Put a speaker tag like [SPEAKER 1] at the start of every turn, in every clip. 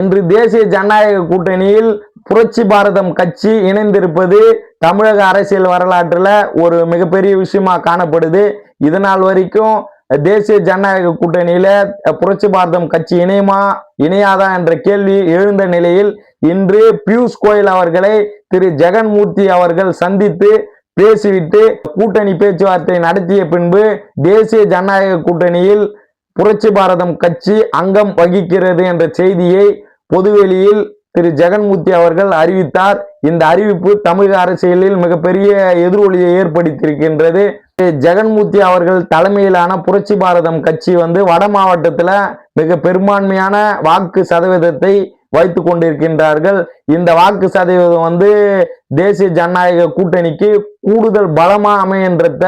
[SPEAKER 1] இன்று தேசிய ஜனநாயக கூட்டணியில் புரட்சி பாரதம் கட்சி இணைந்திருப்பது தமிழக அரசியல் வரலாற்றில் ஒரு மிகப்பெரிய விஷயமா காணப்படுது. இதனால் வரைக்கும் தேசிய ஜனநாயக கூட்டணியில புரட்சி பாரதம் கட்சி இணையுமா இணையாதா என்ற கேள்வி எழுந்த நிலையில் இன்று பியூஷ் கோயல் அவர்களை திரு ஜெகன்மூர்த்தி அவர்கள் சந்தித்து பேசிவிட்டு கூட்டணி பேச்சுவார்த்தை நடத்திய பின்பு தேசிய ஜனநாயக கூட்டணியில் புரட்சி பாரதம் கட்சி அங்கம் வகிக்கிறது என்ற செய்தியை பொதுவெளியில் திரு ஜெகன்மூர்த்தி அவர்கள் அறிவித்தார். இந்த அறிவிப்பு தமிழக அரசியலில் மிகப்பெரிய எதிரொலியை ஏற்படுத்தியிருக்கின்றது. ஜெகன்மூர்த்தி அவர்கள் தலைமையிலான புரட்சி பாரதம் கட்சி வந்து வட மாவட்டத்தில் மிக பெரும்பான்மையான வாக்கு சதவீதத்தை வைத்து கொண்டிருக்கின்றார்கள். இந்த வாக்கு சதவீதம் வந்து தேசிய ஜனநாயக கூட்டணிக்கு கூடுதல் பலமா அமையன்றத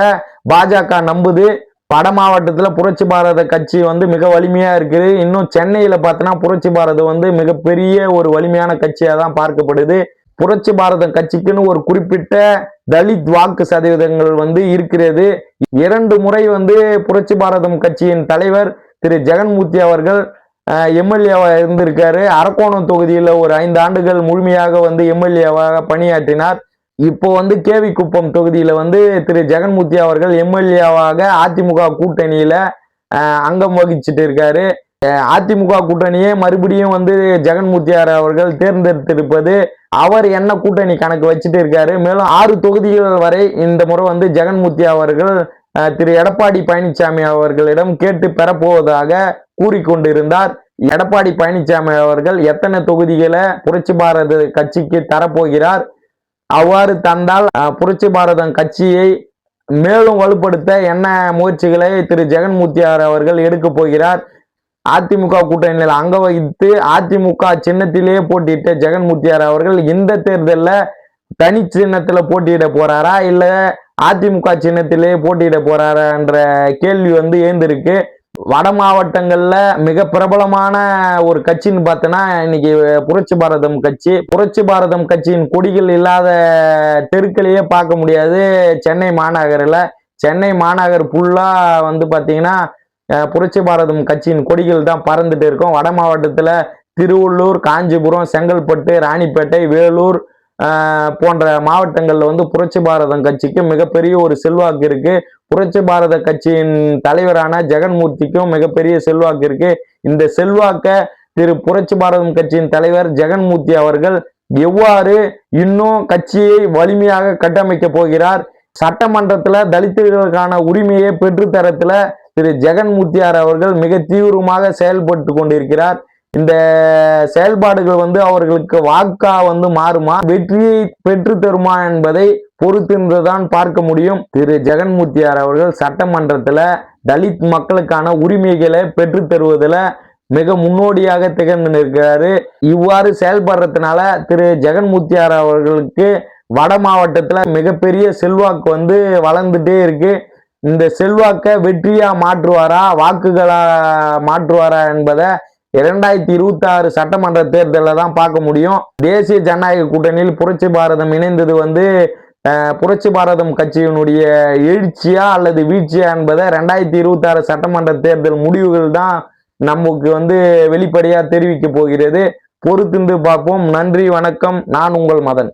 [SPEAKER 1] பாஜக நம்புது. வட மாவட்டத்தில் புரட்சி பாரத கட்சி வந்து மிக வலிமையாக இருக்குது. இன்னும் சென்னையில் பார்த்தோன்னா புரட்சி பாரதம் வந்து மிகப்பெரிய ஒரு வலிமையான கட்சியாக தான் பார்க்கப்படுது. புரட்சி பாரதம் கட்சிக்குன்னு ஒரு குறிப்பிட்ட தலித் வாக்கு சதவீதங்கள் வந்து இருக்கிறது. இரண்டு முறை வந்து புரட்சி பாரதம் கட்சியின் தலைவர் திரு ஜெகன்மூர்த்தி அவர்கள் எம்எல்ஏவாக இருந்திருக்காரு. அரக்கோணம் தொகுதியில் ஒரு ஐந்து ஆண்டுகள் முழுமையாக வந்து எம்எல்ஏவாக பணியாற்றினார். இப்போ வந்து கேவி குப்பம் தொகுதியில் வந்து திரு ஜெகன்மூர்த்தி அவர்கள் எம்எல்ஏவாக அதிமுக கூட்டணியில் அங்கம் வகிச்சுட்டு இருக்காரு. அதிமுக கூட்டணியே மறுபடியும் வந்து ஜெகன்மூர்த்தியார் அவர்கள் தேர்ந்தெடுத்திருப்பது அவர் என்ன கூட்டணி கணக்கு வச்சுட்டு இருக்காரு. மேலும் ஆறு தொகுதிகள் வரை இந்த முறை வந்து ஜெகன்மூர்த்தி அவர்கள் திரு எடப்பாடி பழனிசாமி அவர்களிடம் கேட்டு பெறப்போவதாக கூறிக்கொண்டிருந்தார். எடப்பாடி பழனிசாமி அவர்கள் எத்தனை தொகுதிகளை புரட்சி பாரத கட்சிக்கு தரப்போகிறார்? அவ்வாறு தந்தால் புரட்சி பாரதம் கட்சியை மேலும் வலுப்படுத்த என்ன முயற்சிகளை திரு. ஜெகன்மூர்த்தியார் அவர்கள் எடுக்க போகிறார்? அதிமுக கூட்டணியில் அங்க வகித்து அதிமுக சின்னத்திலேயே போட்டியிட்ட ஜெகன்மூர்த்தியார் அவர்கள் இந்த தேர்தலில் தனி சின்னத்தில் போட்டியிட போறாரா? இல்லை அதிமுக சின்னத்திலேயே போட்டியிட போறாரான்ற கேள்வி வந்து ஏந்திருக்கு வட மாவட்டங்களில் மிக பிரபலமான ஒரு கட்சின்னு பார்த்தோன்னா இன்னைக்கு புரட்சி பாரதம் கட்சி. புரட்சி பாரதம் கட்சியின் கொடிகள் இல்லாத தெருக்களையே பார்க்க முடியாது. சென்னை மாநகரில். சென்னை மாநகர் ஃபுல்லாக வந்து பார்த்தீங்கன்னா புரட்சி பாரதம் கட்சியின் கொடிகள் தான் பறந்துட்டு இருக்கும். வட மாவட்டத்தில் திருவள்ளூர் காஞ்சிபுரம் செங்கல்பட்டு ராணிப்பேட்டை வேலூர் போன்ற மாவட்டங்களில் வந்து புரட்சி பாரதம் கட்சிக்கு மிகப்பெரிய ஒரு செல்வாக்கு இருக்கு. புரட்சி பாரத கட்சியின் தலைவரான ஜெகன்மூர்த்திக்கும் மிகப்பெரிய செல்வாக்கு இருக்கு. இந்த செல்வாக்க திரு புரட்சி பாரதம் கட்சியின் தலைவர் ஜெகன்மூர்த்தி அவர்கள் எவ்வாறு இன்னும் கட்சியை வலிமையாக கட்டமைக்க போகிறார்? சட்டமன்றத்துல தலித்துகளுக்கான உரிமையை பெற்றுத்தரத்துல திரு ஜெகன்மூர்த்தியார் அவர்கள் மிக தீவிரமாக செயல்பட்டு கொண்டிருக்கிறார். இந்த செயல்பாடுகள் வந்து அவர்களுக்கு வாக்கா வந்து மாறுமா? வெற்றியை பெற்று தருமா என்பதை பொறுத்திருந்துதான் பார்க்க முடியும். திரு. ஜெகன்மூர்த்தியார் அவர்கள் சட்டமன்றத்துல தலித் மக்களுக்கான உரிமைகளை பெற்று தருவதில் மிக முன்னோடியாக திகழ்ந்து நிற்கிறாரு. இவ்வாறு செயல்படுறதுனால திரு. ஜெகன்மூர்த்தியார் அவர்களுக்கு வட மாவட்டத்தில் மிகப்பெரிய செல்வாக்கு வந்து வளர்ந்துட்டே இருக்கு. இந்த செல்வாக்கை வெற்றியா மாற்றுவாரா? வாக்குகளா மாற்றுவாரா என்பதை இரண்டாயிரத்தி இருபத்தி ஆறு சட்டமன்ற தேர்தலில் தான் பார்க்க முடியும். தேசிய ஜனநாயக கூட்டணியில் புரட்சி பாரதம் இணைந்தது வந்து புரட்சி பாரதம் கட்சியினுடைய எழுச்சியா அல்லது வீழ்ச்சியா என்பதை ரெண்டாயிரத்தி இருபத்தி ஆறு சட்டமன்ற தேர்தல் முடிவுகள் தான் நமக்கு வந்து வெளிப்படையாக தெரிவிக்க போகிறது. பொறுத்திருந்து பார்ப்போம். நன்றி வணக்கம். நான் உங்கள் மதன்.